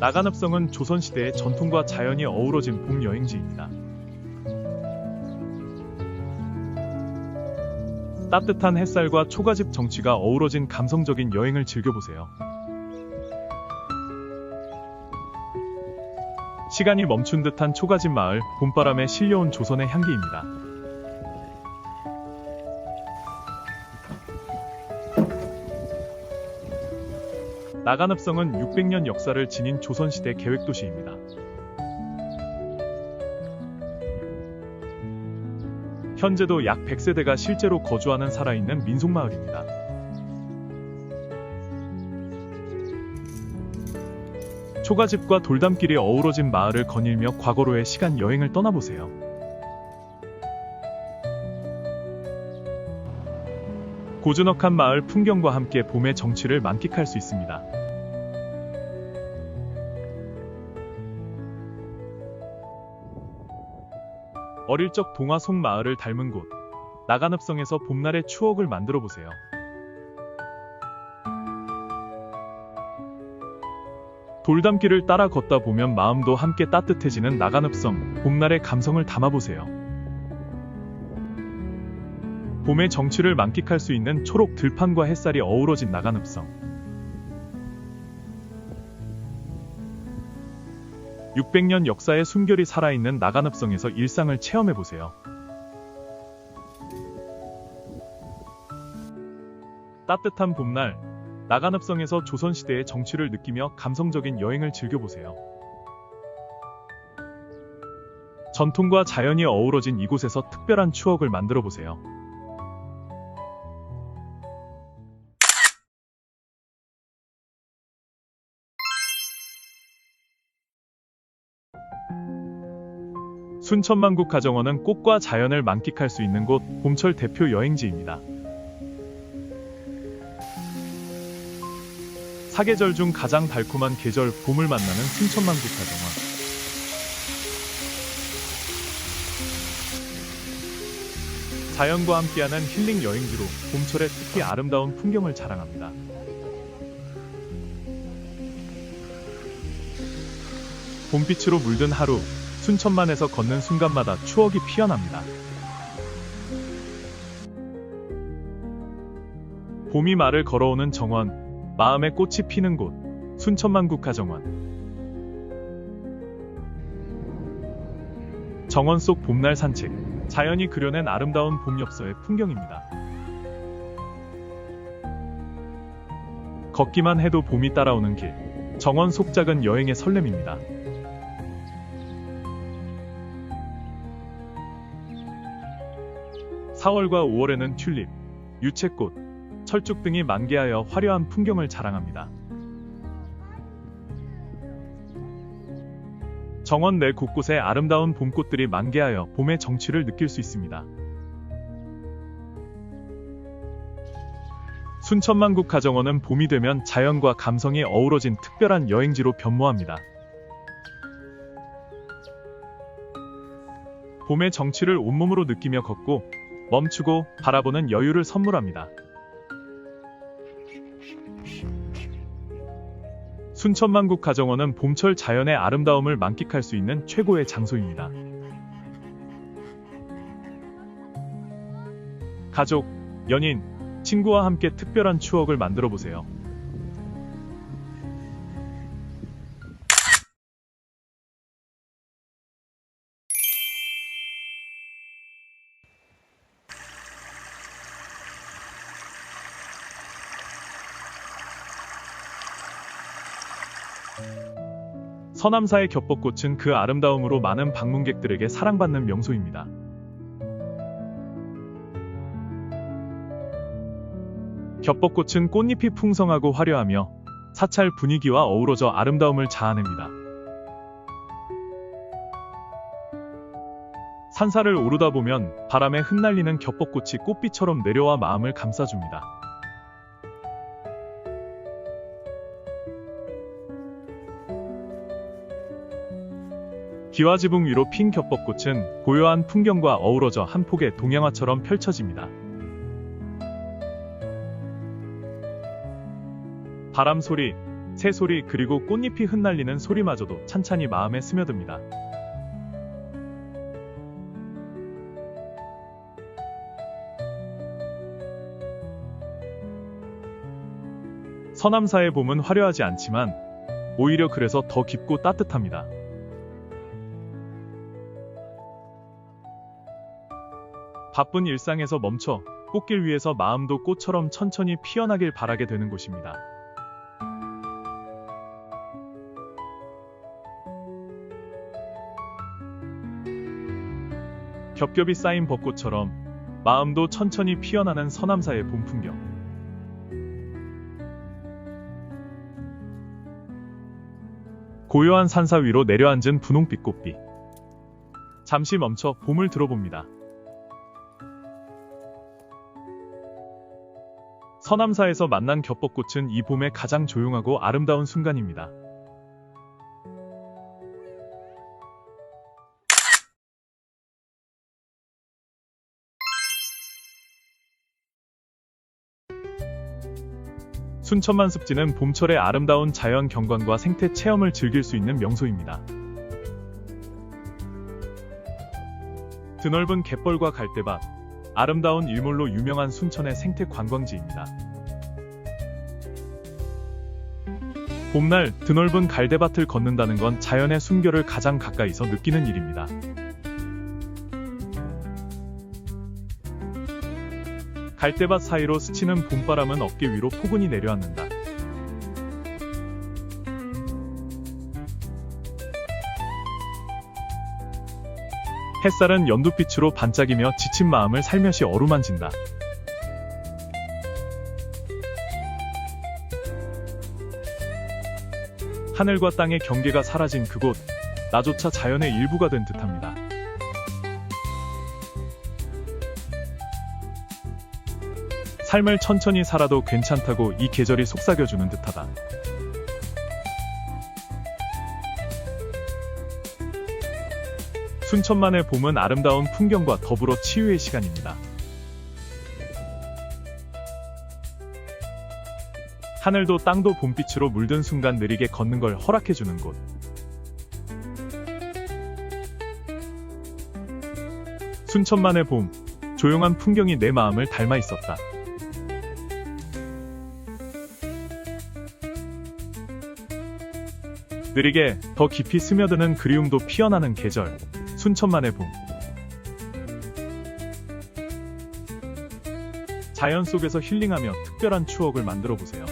나간읍성은 조선시대의 전통과 자연이 어우러진 봄 여행지입니다. 따뜻한 햇살과 초가집 정취가 어우러진 감성적인 여행을 즐겨보세요. 시간이 멈춘 듯한 초가집 마을, 봄바람에 실려온 조선의 향기입니다. 나간읍성은 600년 역사를 지닌 조선시대 계획도시입니다. 현재도 약 100세대가 실제로 거주하는 살아있는 민속마을입니다. 초가집과 돌담길이 어우러진 마을을 거닐며 과거로의 시간 여행을 떠나보세요. 고즈넉한 마을 풍경과 함께 봄의 정취를 만끽할 수 있습니다. 어릴 적 동화 속 마을을 닮은 곳, 나간읍성에서 봄날의 추억을 만들어 보세요. 돌담길을 따라 걷다 보면 마음도 함께 따뜻해지는 나간읍성, 봄날의 감성을 담아보세요. 봄의 정취를 만끽할 수 있는 초록 들판과 햇살이 어우러진 나간읍성. 600년 역사의 숨결이 살아있는 나간읍성에서 일상을 체험해보세요. 따뜻한 봄날, 나간읍성에서 조선시대의 정취를 느끼며 감성적인 여행을 즐겨보세요. 전통과 자연이 어우러진 이곳에서 특별한 추억을 만들어 보세요. 순천만국 가정원은 꽃과 자연을 만끽할 수 있는 곳 봄철 대표 여행지입니다. 사계절 중 가장 달콤한 계절 봄을 만나는 순천만국 가정원. 자연과 함께하는 힐링 여행지로 봄철에 특히 아름다운 풍경을 자랑합니다. 봄빛으로 물든 하루, 순천만에서 걷는 순간마다 추억이 피어납니다. 봄이 말을 걸어오는 정원, 마음의 꽃이 피는 곳, 순천만 국 가정원. 정원 속 봄날 산책, 자연이 그려낸 아름다운 봄 엽서의 풍경입니다. 걷기만 해도 봄이 따라오는 길, 정원 속 작은 여행의 설렘입니다. 4월과 5월에는 튤립, 유채꽃, 철쭉 등이 만개하여 화려한 풍경을 자랑합니다. 정원 내 곳곳에 아름다운 봄꽃들이 만개하여 봄의 정취를 느낄 수 있습니다. 순천만국 가정원은 봄이 되면 자연과 감성이 어우러진 특별한 여행지로 변모합니다. 봄의 정취를 온몸으로 느끼며 걷고 멈추고 바라보는 여유를 선물합니다. 순천만국 가정원은 봄철 자연의 아름다움을 만끽할 수 있는 최고의 장소입니다. 가족, 연인, 친구와 함께 특별한 추억을 만들어 보세요. 서남사의 겹벚꽃은 그 아름다움으로 많은 방문객들에게 사랑받는 명소입니다. 겹벚꽃은 꽃잎이 풍성하고 화려하며 사찰 분위기와 어우러져 아름다움을 자아냅니다. 산사를 오르다 보면 바람에 흩날리는 겹벚꽃이 꽃비처럼 내려와 마음을 감싸줍니다. 기와 지붕 위로 핀 겹벚꽃은 고요한 풍경과 어우러져 한 폭의 동양화처럼 펼쳐집니다. 바람 소리, 새 소리 그리고 꽃잎이 흩날리는 소리마저도 찬찬히 마음에 스며듭니다. 서남사의 봄은 화려하지 않지만 오히려 그래서 더 깊고 따뜻합니다. 바쁜 일상에서 멈춰 꽃길 위에서 마음도 꽃처럼 천천히 피어나길 바라게 되는 곳입니다. 겹겹이 쌓인 벚꽃처럼 마음도 천천히 피어나는 서남사의 봄 풍경. 고요한 산사 위로 내려앉은 분홍빛 꽃비. 잠시 멈춰 봄을 들어봅니다. 서남사에서 만난 겹벚꽃은 이 봄의 가장 조용하고 아름다운 순간입니다. 순천만 습지는 봄철의 아름다운 자연 경관과 생태 체험을 즐길 수 있는 명소입니다. 드넓은 갯벌과 갈대밭, 아름다운 일몰로 유명한 순천의 생태 관광지입니다. 봄날 드넓은 갈대밭을 걷는다는 건 자연의 숨결을 가장 가까이서 느끼는 일입니다. 갈대밭 사이로 스치는 봄바람은 어깨 위로 포근히 내려앉는다. 햇살은 연두빛으로 반짝이며 지친 마음을 살며시 어루만진다. 하늘과 땅의 경계가 사라진 그곳, 나조차 자연의 일부가 된 듯합니다. 삶을 천천히 살아도 괜찮다고 이 계절이 속삭여주는 듯하다. 순천만의 봄은 아름다운 풍경과 더불어 치유의 시간입니다. 하늘도 땅도 봄빛으로 물든 순간 느리게 걷는 걸 허락해주는 곳. 순천만의 봄, 조용한 풍경이 내 마음을 닮아 있었다. 느리게 더 깊이 스며드는 그리움도 피어나는 계절, 순천만의 봄. 자연 속에서 힐링하며 특별한 추억을 만들어 보세요.